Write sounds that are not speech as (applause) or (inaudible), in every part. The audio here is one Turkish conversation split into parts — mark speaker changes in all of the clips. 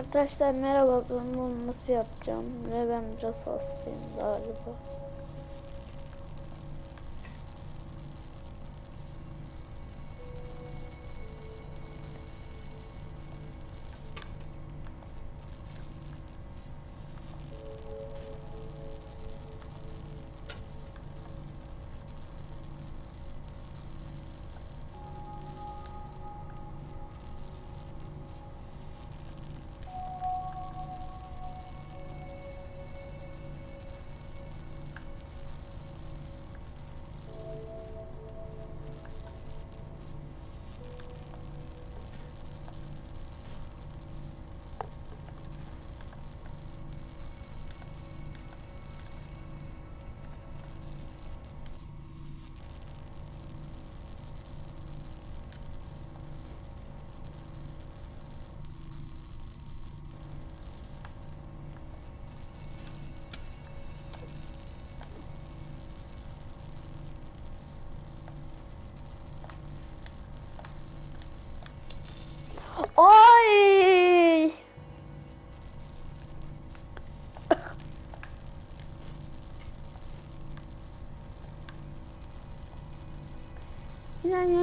Speaker 1: Arkadaşlar merhaba ben bunu nasıl yapacağım ve ben biraz hastayım galiba.
Speaker 2: Yeah.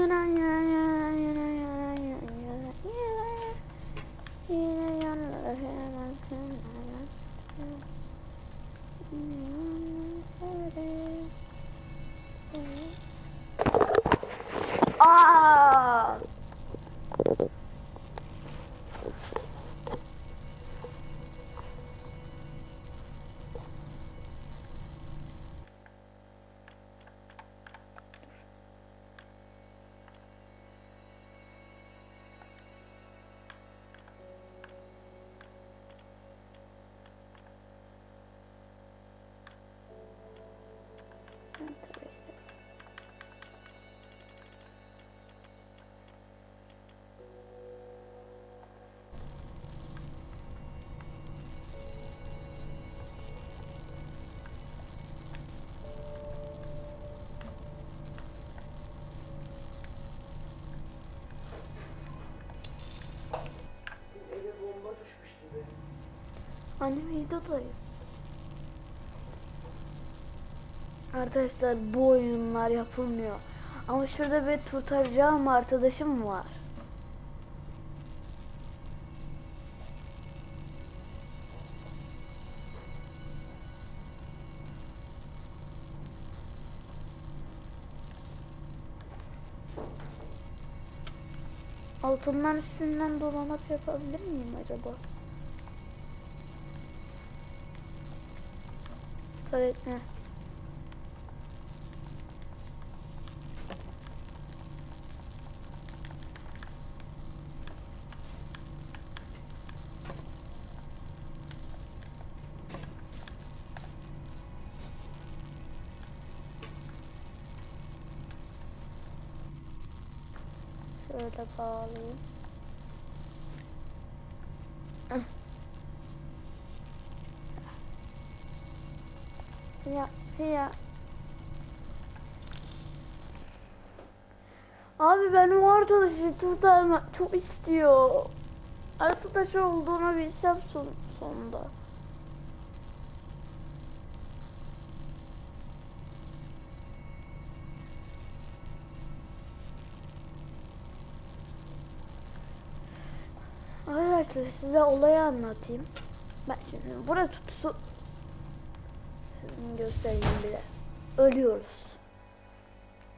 Speaker 1: Annem videodayım. Arkadaşlar bu oyunlar yapılmıyor. Ama şurada bir kurtaracağım arkadaşım var. Altından üstünden dolanıp yapabilir miyim acaba? put it there. The volume. Ya ya. Abi ben o arkadaşı kurtarmak çok istiyor. Arkadaş olduğunu bilsem son, sonunda. Arkadaşlar size olayı anlatayım. Ben şimdi burada Sizin göstereyim bile. Ölüyoruz.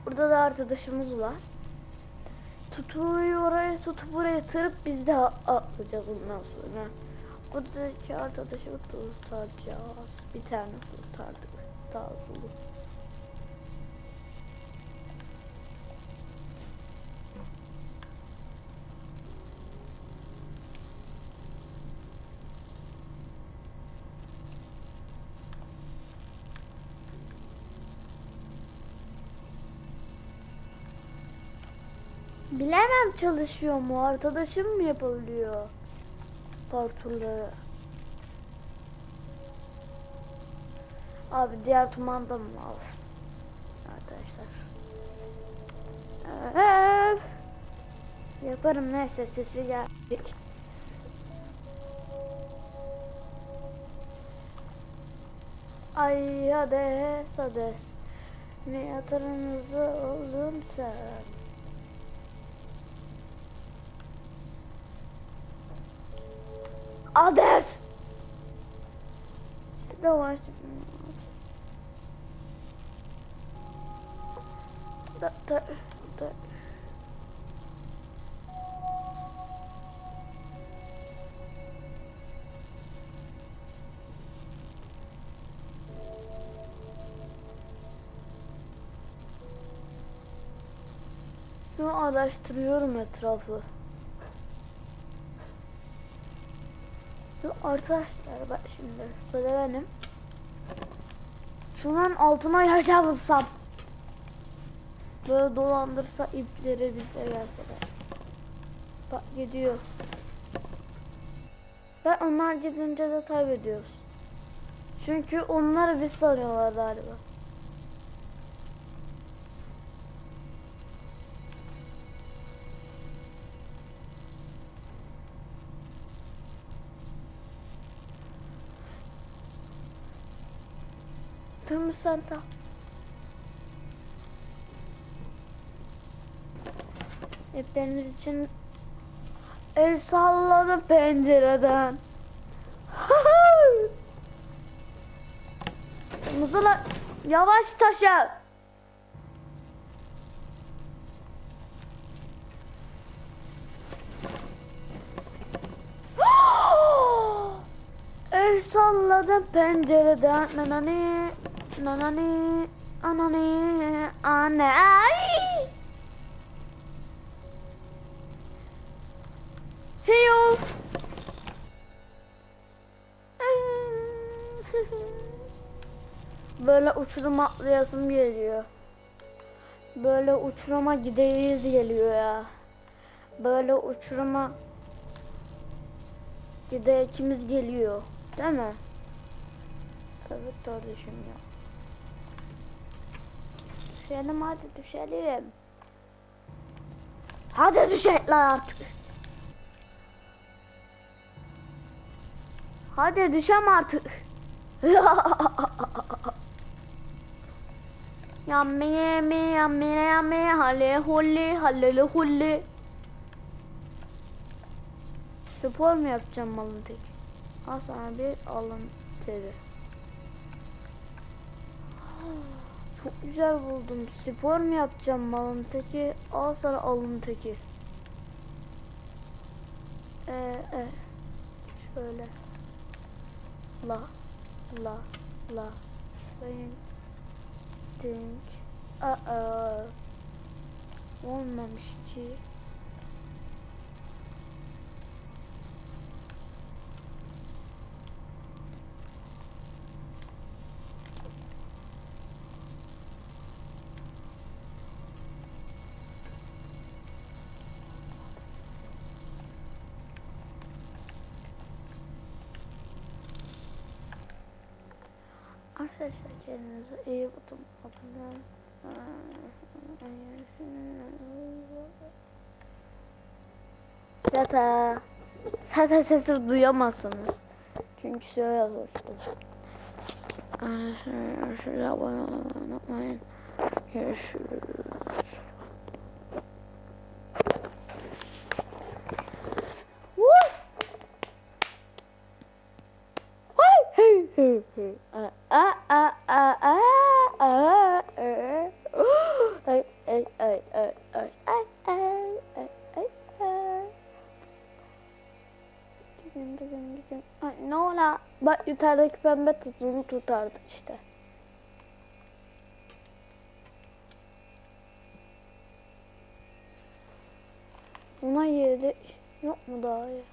Speaker 1: Burada da arkadaşımız var. Tutuyu oraya tutup buraya tırıp biz de atlayacağız ondan sonra. Oradaki arkadaşı kurtaracağız. Bir tane kurtardık. Daha zulu. Bilemem çalışıyor mu? Arkadaşım mı yapabiliyor? Parturları. Abi diğer tumanda mı al? Arkadaşlar. Evet. Yaparım neyse sesi geldik. Ay hades hades. Ne yatırınızı oldum sen. others. Şurada var Da, da, da. Şu araştırıyorum etrafı. Arkadaşlar bak şimdi sıra benim. Şunun altına yaşamışsam. Böyle dolandırsa ipleri bize gelse de. Bak gidiyor. Ve onlar gidince de kaybediyoruz. Çünkü onlar biz sanıyorlar galiba. Kırmızı santa. Hepimiz için el salladı pencereden. Mızıla yavaş taşa. (gasps) El salladı pencereden nanani nanani anani anne. Heyo. (laughs) Böyle uçurum atlayasım geliyor. Böyle uçuruma gideyiz geliyor ya. Böyle uçuruma gidekimiz geliyor. Değil mi? Evet kardeşim ya. Düşelim hadi düşelim. Hadi düşelim artık. Hadi düşem artık. (laughs) Yammi yammi yammi yammi hale hulli halleli hulli. Spor mu yapacağım malın tek? Al sana bir alın teri. Çok güzel buldum. Spor mu yapacağım malın teki? Al sana alın teki. Ee, e. Şöyle. La la la think think aa olmamış ki Arkadaşlar kendinize iyi bakın. Zaten zaten sesi duyamazsınız. Çünkü şöyle oluştu. Şöyle abone olmayı unutmayın. Görüşürüz. Ola? Bak yukarıdaki pembe tuzunu tutardı işte. Ona yedi yok mu daha iyi?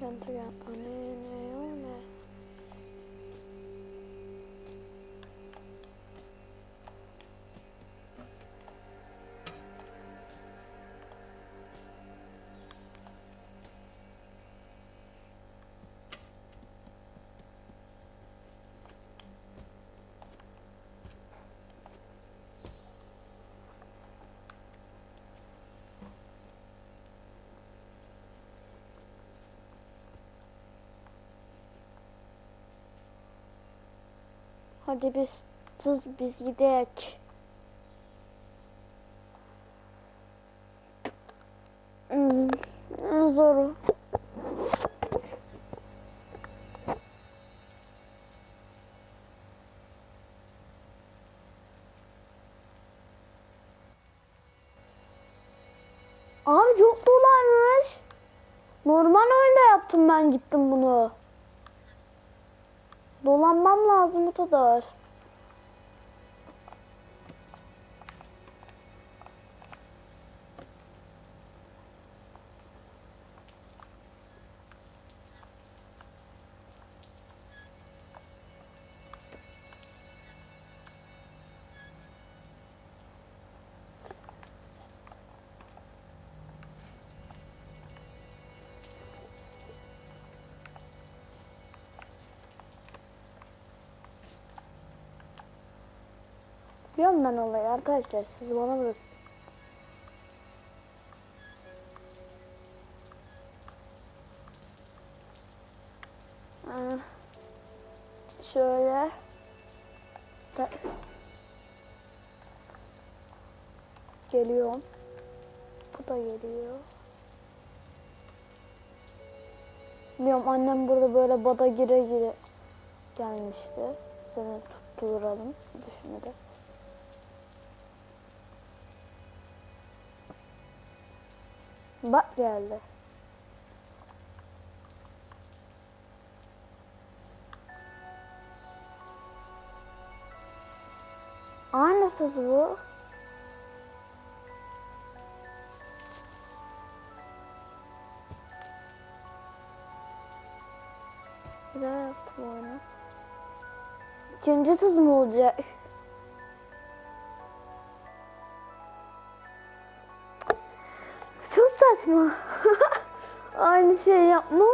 Speaker 1: Gentlemen, Anene, Hadi biz kız biz gidek. Hmm, en zoru. Abi çok dolarmış. Normal oyunda yaptım ben gittim bunu. Dolanmam lazım bu. Biliyorum ben olayı arkadaşlar siz bana bırakın. Ee, Şöyle. Geliyorum. Bu da geliyor. Biliyorum annem burada böyle bada gire gire gelmişti. Seni tutturalım düşünerek. Bak geldi. Aynı kız bu. Güzel yaptım onu. İkinci kız mı olacak? Saçma. (laughs) Aynı şey yapmam.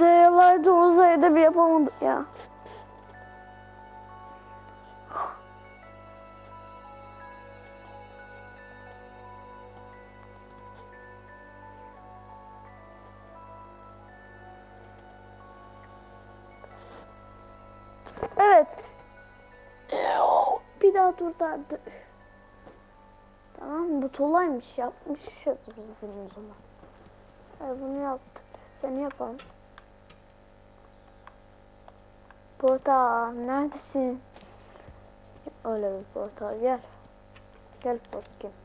Speaker 1: Dayalarda uzayda bir yapamadık ya. Evet. Bir daha dur daha dur. Tamam bu tolaymış yapmışız biz bunu o zaman. Evet, bunu yaptık. Seni yapalım. Portal neredesin? Öyle bir portal gel. Gel bakayım.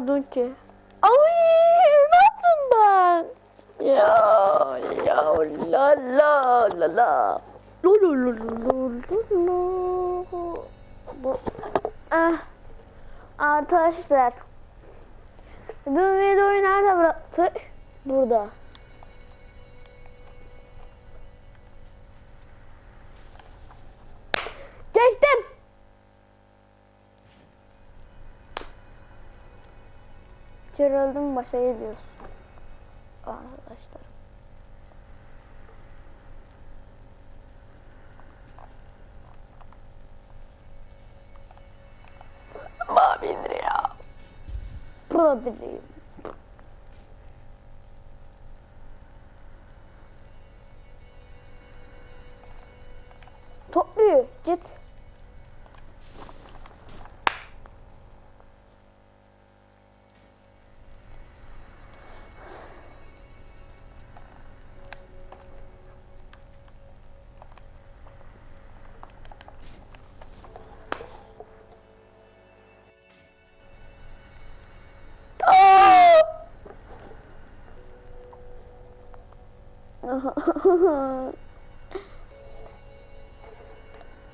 Speaker 1: Aa, adın ki. Ay, nasılsın ben? Ya, ya, la la la la. Lo lo lo lo lo lo. Bu, ah, arkadaşlar. Dün videoyu nerede bıraktık? Burada. Geçtim. Kör öldüm başa geliyoruz. Arkadaşlar. Mavidir ya. Pro dileyim.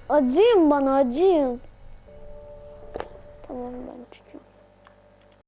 Speaker 1: Acıyın bana acıyın.